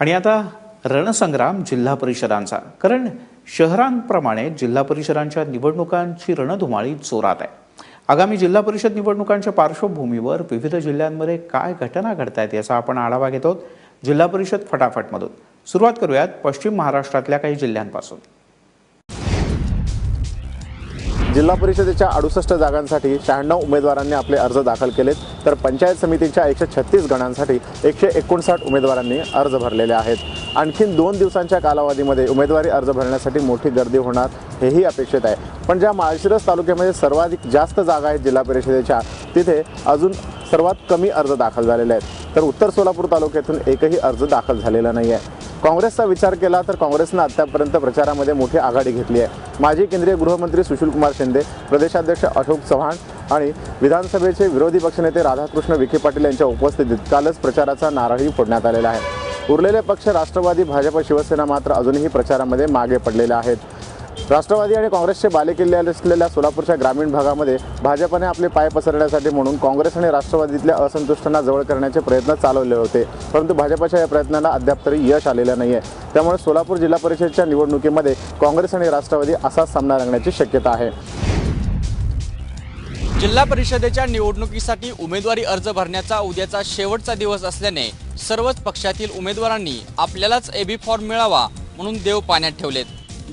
आणि आता रणसंग्राम जिल्हा परिषदांचा. कारण शहरांप्रमाणे जिल्हा परिषदांच्या निवडणुकांची रणधुमाळी जोरात आहे. आगामी जिल्हा परिषद निवडणुकांच्या पार्श्वभूमीवर विविध जिल्ह्यांमध्ये काय घटना घडत आहेत याचा आपण आढावा घेतो जिल्हा परिषद फटाफटमधून. सुरुवात करूयात पश्चिम महाराष्ट्रातल्या काही जिल्ह्यांपासून. जिल्हा परिषदेच्या अडुसष्ट जागांसाठी शहाण्णव उमेदवारांनी आपले अर्ज दाखल केलेत. तर पंचायत समितीच्या एकशे छत्तीस गणांसाठी एकशे एकोणसाठ उमेदवारांनी अर्ज भरलेले आहेत. आणखीन दोन दिवसांच्या कालावधीमध्ये उमेदवारी अर्ज भरण्यासाठी मोठी गर्दी होणार हेही अपेक्षित आहे. पण ज्या माळशिरस तालुक्यामध्ये सर्वाधिक जास्त जागा आहेत जिल्हा परिषदेच्या तिथे अजून सर्वात कमी अर्ज दाखल झालेले आहेत. तर उत्तर सोलापूर तालुक्यातून एकही अर्ज दाखल झालेला नाही आहे काँग्रेसचा विचार केला तर काँग्रेसनं आत्तापर्यंत प्रचारामध्ये मोठी आघाडी घेतली आहे. माजी केंद्रीय गृहमंत्री सुशीलकुमार शिंदे प्रदेशाध्यक्ष अशोक चव्हाण आणि विधानसभेचे विरोधी पक्षनेते राधाकृष्ण विखे पाटील यांच्या उपस्थितीत कालच प्रचाराचा नारळही फोडण्यात आलेला आहे. उरलेले पक्ष राष्ट्रवादी भाजप शिवसेना मात्र अजूनही प्रचारामध्ये मागे पडलेले आहेत. राष्ट्रवादी आणि काँग्रेसचे बालेकिल्ले असलेल्या सोलापूरच्या ग्रामीण भागामध्ये भाजपने आपले पाय पसरण्यासाठी म्हणून काँग्रेस आणि राष्ट्रवादीतल्या असंतुष्टांना जवळ करण्याचे प्रयत्न चालवले होते. परंतु भाजपच्या या प्रयत्नाला अद्याप तरी यश आलेलं नाही आहे त्यामुळे सोलापूर जिल्हा परिषदेच्या निवडणुकीमध्ये काँग्रेस आणि राष्ट्रवादी असाच सामना रंगण्याची शक्यता आहे. जिल्हा परिषदेच्या निवडणुकीसाठी उमेदवारी अर्ज भरण्याचा उद्याचा शेवटचा दिवस असल्याने सर्वच पक्षातील उमेदवारांनी आपल्यालाच एबी फॉर्म मिळावा म्हणून देव पाण्यात ठेवलेत.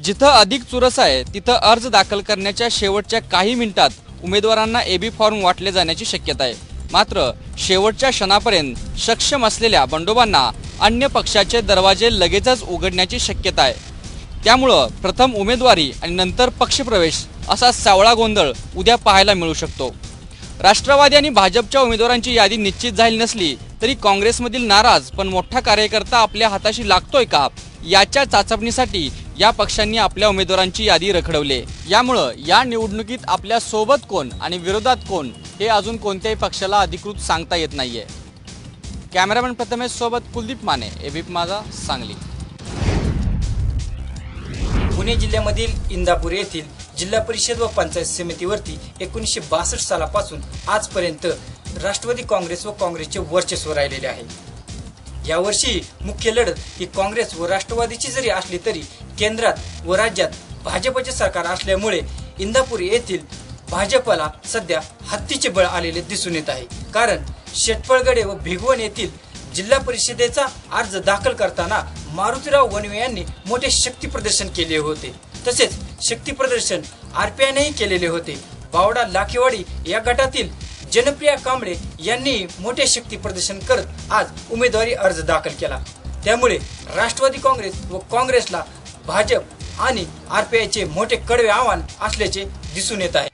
जिथं अधिक चुरस आहे तिथं अर्ज दाखल करण्याच्या शेवटच्या काही मिनिटात उमेदवारांना एबी फॉर्म वाटले जाण्याची शक्यता आहे. मात्र शेवटच्या क्षणापर्यंत सक्षम असलेल्या बंडोबांना अन्य पक्षाचे दरवाजे लगेचच उघडण्याची शक्यता आहे. त्यामुळं प्रथम उमेदवारी आणि नंतर पक्षप्रवेश असा सावळा गोंधळ उद्या पाहायला मिळू शकतो. राष्ट्रवादी आणि भाजपच्या उमेदवारांची यादी निश्चित झाली नसली तरी काँग्रेसमधील नाराज पण मोठा कार्यकर्ता आपल्या हाताशी लागतोय का याच्या चाचपणीसाठी या पक्षांनी आपल्या उमेदवारांची यादी रखडवली. यामुळं या निवडणुकीत आपल्यासोबत कोण आणि विरोधात कोण हे अजून कोणत्याही पक्षाला अधिकृत सांगता येत नाहीये. कॅमेरामॅन प्रथमेश सोबत कुलदीप माने एबीप माझा सांगली. पुणे जिल्ह्यामधील इंदापूर येथील जिल्हा परिषद व पंचायत समितीवरती एकोणीसशे बासष्ट सालापासून आजपर्यंत राष्ट्रवादी काँग्रेस व काँग्रेसचे वर्चस्व राहिलेले आहे. यावर्षी मुख्य लढत ही काँग्रेस व राष्ट्रवादीची जरी असली तरी केंद्रात व राज्यात भाजपचे सरकार असल्यामुळे इंदापूर येथील भाजपला सध्या हत्तीचे बळ आलेले दिसून येत आहे. कारण शेटपळगडे व भिगवण येथील जिल्हा परिषदेचा अर्ज दाखल करताना मारुतीराव वनवे यांनी मोठे शक्ती प्रदर्शन केले होते. तसेच शक्ती प्रदर्शन आरपीआयनेही केलेले होते. बावडा लाखेवाडी या गटातील जनप्रिया कांबळे यांनी मोठे शक्ती प्रदर्शन करत आज उमेदवारी अर्ज दाखल केला. त्यामुळे राष्ट्रवादी काँग्रेस व काँग्रेसला भाजप आणि आरपीआयचे मोठे कडवे आव्हान असल्याचे दिसून येत आहे.